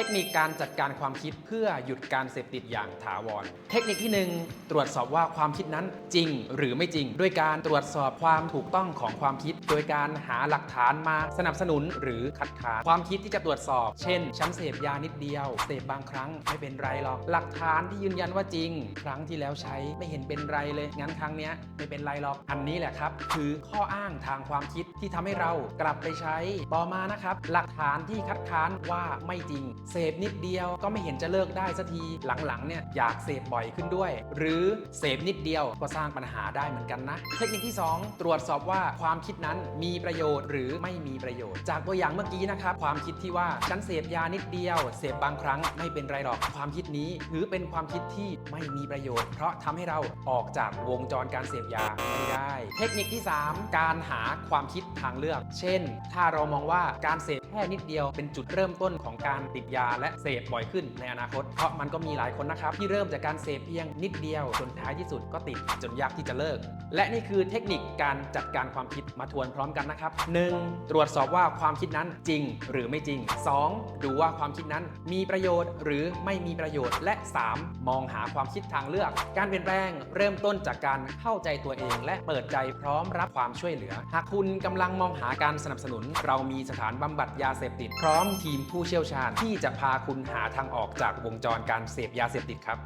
ทคนิคการจัดการความคิดเพื่อหยุดการเสพติดอย่างถาวร เทคนิคที่ 1 ตรวจสอบว่าความคิดนั้นจริงหรือไม่จริง ด้วยการตรวจสอบความถูกต้องของความคิด โดยการหาหลักฐานมาสนับสนุนหรือคัดค้านความคิดที่จะตรวจสอบ เช่นฉันเสพยานิดเดียวเสพบางครั้งไม่เป็นไรหรอกหลักฐานที่ยืนยันว่าจริง ครั้งที่แล้วใช้ไม่เห็นเป็นไรเลยงั้นครั้งนี้ไม่เป็นไรหรอกอันนี้แหละครับคือข้ออ้างทางความคิดที่ทำให้เรากลับไปใช้ต่อมานะครับหลักฐานที่คัดค้านว่าไม่จริงเสพนิดเดียวก็ไม่เห็นจะเลิกได้สักทีหลังๆเนี่ยอยากเสพบ่อยขึ้นด้วย หรือเสพนิดเดียวก็สร้างปัญหาได้เหมือนกันนะ เทคนิคที่ 2 ตรวจสอบว่าความคิดนั้นมีประโยชน์หรือไม่มีประโยชน์ จากตัวอย่างเมื่อกี้นะครับความคิดที่ว่าฉันเสพยานิดเดียว เสพบางครั้งไม่เป็นไรหรอกความคิดนี้ถือเป็นความคิดที่ไม่มีประโยชน์ เพราะทำให้เราออกจากวงจรการเสพยาไม่ได้ เทคนิคที่ 3 การหาความคิดทางเลือก เช่น ถ้าเรามองว่าการเสพ แค่นิดเดียวเป็นจุดเริ่มต้นของการติดยาและเสพบ่อยขึ้นในอนาคต เพราะมันก็มีหลายคนนะครับ ที่เริ่มจากการเสพเพียงนิดเดียวจนท้ายที่สุดก็ติดจนยากที่จะเลิก และนี่คือเทคนิคการจัดการความคิดมาทวนพร้อมกันนะครับ 1. ตรวจสอบว่าความคิดนั้นจริงหรือไม่จริง 2. ดูว่าความคิดนั้นมีประโยชน์หรือไม่มีประโยชน์ และ 3. มองหาความคิดทางเลือก การเปลี่ยนแปลงเริ่มต้นจากการเข้าใจตัวเอง และเปิดใจพร้อมรับความช่วยเหลือ หากคุณกำลังมองหาการสนับสนุน เรามีสถานบำบัดยาเสพติด พร้อมทีมผู้เชี่ยวชาญที่จะพาคุณหาทางออกจากวงจรการเสพยาเสพติดครับ